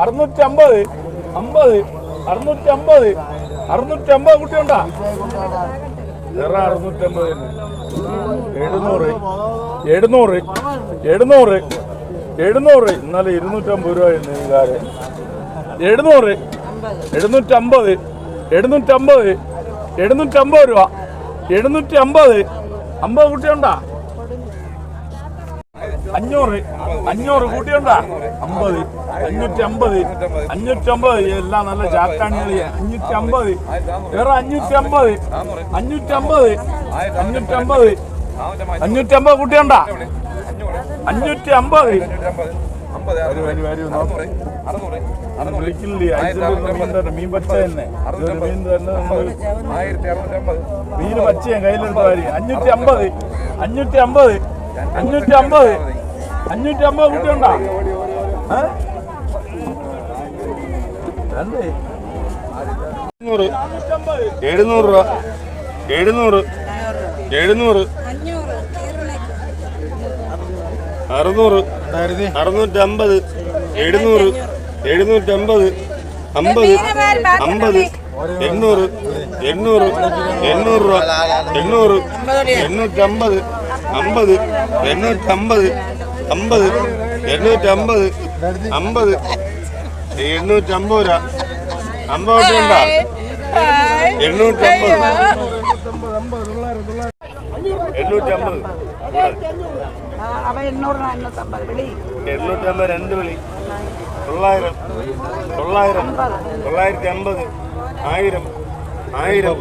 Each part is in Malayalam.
അറുന്നൂറ്റി അമ്പത് അമ്പത് അറുന്നൂറ്റി അമ്പത് അറുന്നൂറ്റി അമ്പത് കുട്ടിയുണ്ടാ? വേറെ അറുന്നൂറ്റി അമ്പത് തന്നെ. എഴുന്നൂറ് എഴുന്നൂറ് എഴുന്നൂറ് എഴുന്നൂറ്. ഇന്നലെ ഇരുന്നൂറ്റമ്പത് രൂപ എഴുന്നൂറ് എഴുന്നൂറ്റി അമ്പത് എഴുന്നൂറ് എഴുന്നൂറ്റമ്പത് എഴുന്നൂറ്റമ്പത് എഴുന്നൂറ്റമ്പത് രൂപ. എഴുന്നൂറ്റി അമ്പത് അമ്പത് കുട്ടിയുണ്ടാ? അഞ്ഞൂറ് അഞ്ഞൂറ് കൂട്ടിയുണ്ടാ? അമ്പത് അഞ്ഞൂറ്റി അമ്പത് അഞ്ഞൂറ്റി അമ്പത് എല്ലാം നല്ല ചാക്കാണി അഞ്ഞൂറ്റി അമ്പത് വേറെ അഞ്ഞൂറ്റി അമ്പത് അഞ്ഞൂറ്റി അമ്പത് അഞ്ഞൂറ്റി അമ്പത് അഞ്ഞൂറ്റി അമ്പത് കൂട്ടിയുണ്ടാ അഞ്ഞൂറ്റി അമ്പത് മീൻ പച്ച തന്നെ. മീൻ തന്നെ മീൻ പച്ച ഞാൻ കയ്യിലെടുത്ത കാര്യം. അഞ്ഞൂറ്റി അമ്പത് അഞ്ഞൂറ്റി അമ്പത് അഞ്ഞൂറ്റി അമ്പത് അഞ്ഞൂറ്റി അമ്പത് കുട്ടിയുണ്ടാ? ഏ? രണ്ടേ എഴുന്നൂറ്. രൂപ. എഴുന്നൂറ്. എഴുന്നൂറ്. അറുന്നൂറ്. അറുന്നൂറ്റമ്പത്. എഴുന്നൂറ്. എഴുന്നൂറ്റമ്പത്. അമ്പത്. അമ്പത്. എണ്ണൂറ്. എണ്ണൂറ്. എണ്ണൂറ് രൂപ. എണ്ണൂറ്. എണ്ണൂറ്റമ്പത്. അമ്പത്. എണ്ണൂറ്റമ്പത്. അമ്പത് എണ്ണൂറ്റി അമ്പത് അമ്പത് എണ്ണൂറ്റി അമ്പത് രൂപ അമ്പത് എണ്ണൂറ്റമ്പത്. എണ്ണൂറ്റമ്പത്. അവ അമ്പത് എണ്ണൂറ്റമ്പത് വിളി എണ്ണൂറ്റമ്പത് രണ്ട് വിളി. തൊള്ളായിരം തൊള്ളായിരം തൊള്ളായിരത്തി അമ്പത് ആയിരം ആയിരം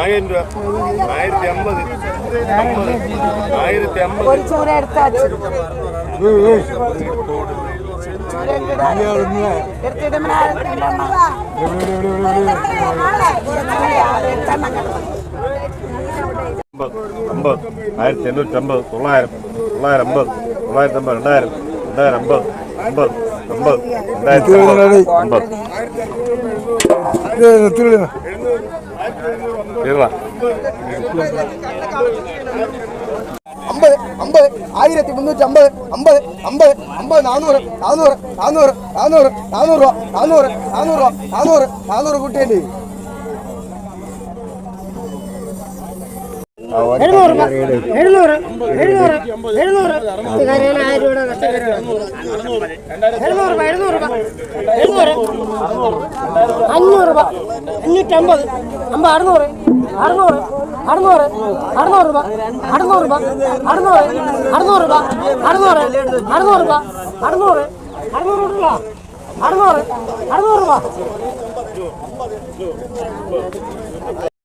ആയിരം രൂപ ആയിരത്തി അമ്പത് അമ്പത് ആയിരത്തി അമ്പത് അമ്പത് ആയിരത്തി എണ്ണൂറ്റി അമ്പത് തൊള്ളായിരം തൊള്ളായിരം അമ്പത് തൊള്ളായിരത്തി അമ്പത് രണ്ടായിരം രണ്ടായിരം അമ്പത് അമ്പത് അമ്പത് രണ്ടായിരത്തി അമ്പത് തീർന്നാ അമ്പത് ആയിരത്തി മുന്നൂറ്റി അമ്പത് അമ്പത് അമ്പത് അമ്പത് നാനൂറ് നാനൂറ് നാനൂറ് നാനൂറ് നാനൂറ് രൂപ നാനൂറ് നാനൂറ് രൂപ നാനൂറ് നാനൂറ് കൂട്ടിയുണ്ട് എഴുന്നൂറ് എഴുന്നൂറ് എഴുന്നൂറ് എഴുന്നൂറ്. രൂപ എഴുന്നൂറ് രൂപ എഴുന്നൂറ് രൂപ എഴുന്നൂറ്. അഞ്ഞൂറ് രൂപ അഞ്ഞൂറ്റമ്പത് അമ്പത് അറുന്നൂറ്. അറുന്നൂറ് അറുന്നൂറ് അറുന്നൂറ് രൂപ അറുന്നൂറ് രൂപ അറുന്നൂറ് അറുന്നൂറ് രൂപ അറുന്നൂറ് അറുന്നൂറ് രൂപ അറുന്നൂറ് അറുന്നൂറ് രൂപ അറുന്നൂറ് അറുന്നൂറ് രൂപ.